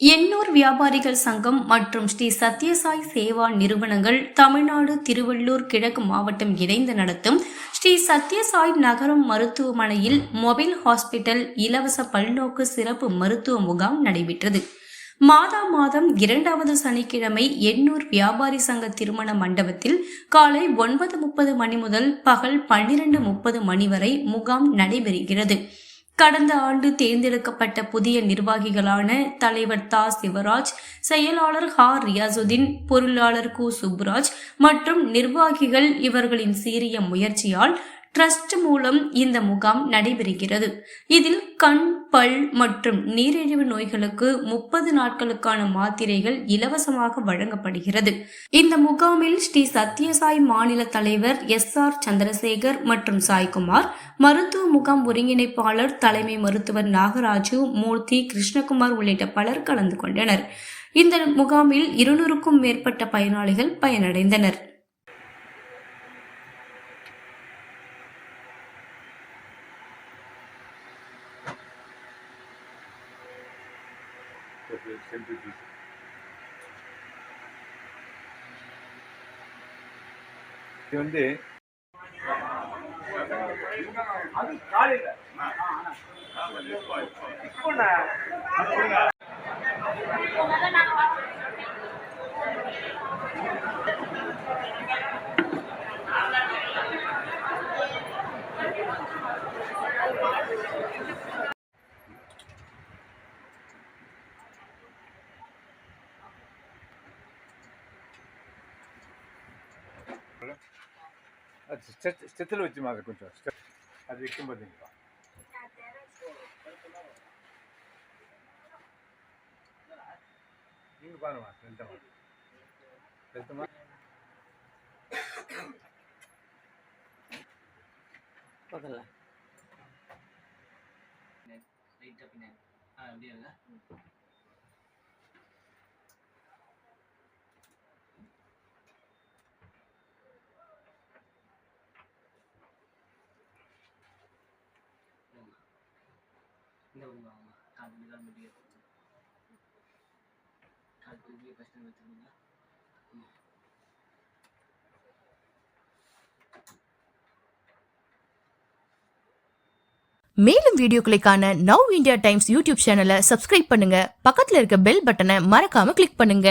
எண்ணூர் வியாபாரிகள் சங்கம் மற்றும் ஸ்ரீ சத்யசாய் சேவா நிறுவனங்கள் தமிழ்நாடு திருவள்ளூர் கிழக்கு மாவட்டம் இணைந்து நடத்தும் ஸ்ரீ சத்யசாய் நகரம் மருத்துவமனையில் மொபைல் ஹாஸ்பிட்டல் இலவச பல்நோக்கு சிறப்பு மருத்துவ முகாம் நடைபெற்றது. மாதா மாதம் இரண்டாவது சனிக்கிழமை எண்ணூர் வியாபாரி சங்க திருமண மண்டபத்தில் காலை ஒன்பது முப்பது மணி முதல் பகல் பன்னிரண்டு முப்பது மணி வரை முகாம் நடைபெறுகிறது. கடந்த ஆண்டு தேர்ந்தெடுக்கப்பட்ட புதிய நிர்வாகிகளான தலைவர் தா. சிவராஜ் செயலாளர் ஹா. ரியாசுதீன் பொருளாளர் கு. சுப்ராஜ் மற்றும் நிர்வாகிகள் இவர்களின் சீரிய முயற்சியால் ட்ரஸ்ட் மூலம் இந்த முகாம் நடைபெறுகிறது. இதில் கண் பல் மற்றும் நீரிழிவு நோய்களுக்கு முப்பது நாட்களுக்கான மாத்திரைகள் இலவசமாக வழங்கப்படுகிறது. இந்த முகாமில் ஸ்ரீ சத்யசாய் மாநில தலைவர் எஸ் ஆர் சந்திரசேகர் மற்றும் சாய்குமார் மருத்துவ முகாம் ஒருங்கிணைப்பாளர் தலைமை மருத்துவர் நாகராஜு மூர்த்தி கிருஷ்ணகுமார் உள்ளிட்ட பலர் கலந்து கொண்டனர். இந்த முகாமில் இருநூறுக்கும் மேற்பட்ட பயனாளிகள் பயனடைந்தனர். Okay, centrifuge. இது வந்து அது ஸ்டெத் ஸ்டெத்தில் வச்சு மாதிரி கொஞ்சம் ஸ்டெத் அது வைக்கும் பார்த்தீங்களா நீங்கள் பாருமா நிறுத்தமா நிறுத்தமா பக்கத்தில் லைட்டாக பின்னாடி ஆ அப்படியே இருங்க இந்த உங்க ஆமாம் கால் பண்ணி தான் முடியும் கால் பண்ணி ஃபஸ்ட்டு வச்சுருந்தீங்களா மேலும் வீடியோக்களுக்கான நவ் இந்தியா டைம்ஸ் யூடியூப் சேனலை சப்ஸ்கிரைப் பண்ணுங்க. பக்கத்தில் இருக்க பெல் பட்டனை மறக்காம கிளிக் பண்ணுங்க.